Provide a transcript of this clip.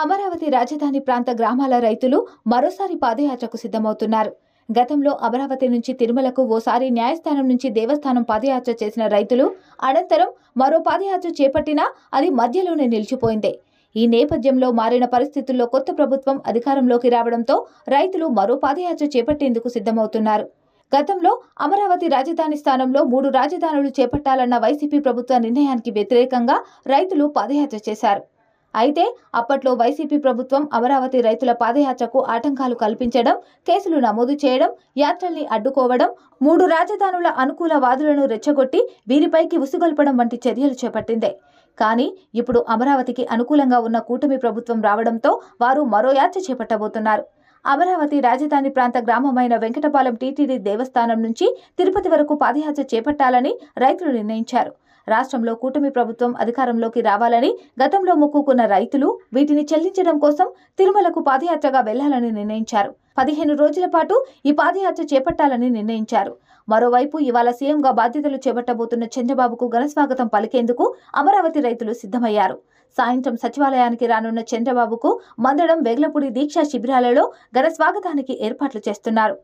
అమరావతి రాజధాని ప్రాంత గ్రామాల రైతులు మరోసారి పాదయాత్రకు సిద్ధమవుతున్నారు. గతంలో అమరావతి నుంచి తిరుమలకు ఓసారి న్యాయస్థానం నుంచి దేవస్థానం పాదయాత్ర చేసిన రైతులు అనంతరం మరో పాదయాత్ర చేపట్టినా అది మధ్యలోనే నిలిచిపోయింది. ఈ నేపథ్యంలో మారిన పరిస్థితుల్లో కొత్త ప్రభుత్వం అధికారంలోకి రావడంతో రైతులు మరో పాదయాత్ర చేపట్టేందుకు సిద్ధమవుతున్నారు. గతంలో అమరావతి రాజధాని స్థానంలో మూడు రాజధానులు చేపట్టాలన్న వైసీపీ ప్రభుత్వ నిర్ణయానికి వ్యతిరేకంగా రైతులు పాదయాత్ర చేశారు. అయితే అప్పట్లో వైసీపీ ప్రభుత్వం అమరావతి రైతుల పాదయాత్రకు ఆటంకాలు కల్పించడం కేసులు నమోదు చేయడం యాత్రల్ని అడ్డుకోవడం మూడు రాజధానుల అనుకూల వాదులను రెచ్చగొట్టి వీరిపైకి ఉసుగొల్పడం వంటి చర్యలు చేపట్టింది. కానీ ఇప్పుడు అమరావతికి అనుకూలంగా ఉన్న కూటమి ప్రభుత్వం రావడంతో వారు మరో యాత్ర చేపట్టబోతున్నారు. అమరావతి రాజధాని ప్రాంత గ్రామమైన వెంకటపాలెం టీటీడీ దేవస్థానం నుంచి తిరుపతి వరకు పాదయాత్ర చేపట్టాలని రైతులు నిర్ణయించారు. రాష్ట్రంలో కూటమి ప్రభుత్వం అధికారంలోకి రావాలని గతంలో మొక్కుకున్న రైతులు వీటిని చెల్లించడం కోసం తిరుమలకు పాదయాత్రగా వెళ్ళాలని నిర్ణయించారు. పదిహేను రోజుల పాటు ఈ పాదయాత్ర చేపట్టాలని నిర్ణయించారు. మరోవైపు ఇవాళ సీఎంగా బాధ్యతలు చేపట్టబోతున్న చంద్రబాబుకు ఘనస్వాగతం పలికేందుకు అమరావతి రైతులు సిద్ధమయ్యారు. సాయంత్రం సచివాలయానికి రానున్న చంద్రబాబుకు మందడం వెగ్లపూడి దీక్షా శిబిరాలలో ఘన స్వాగతానికి ఏర్పాట్లు చేస్తున్నారు.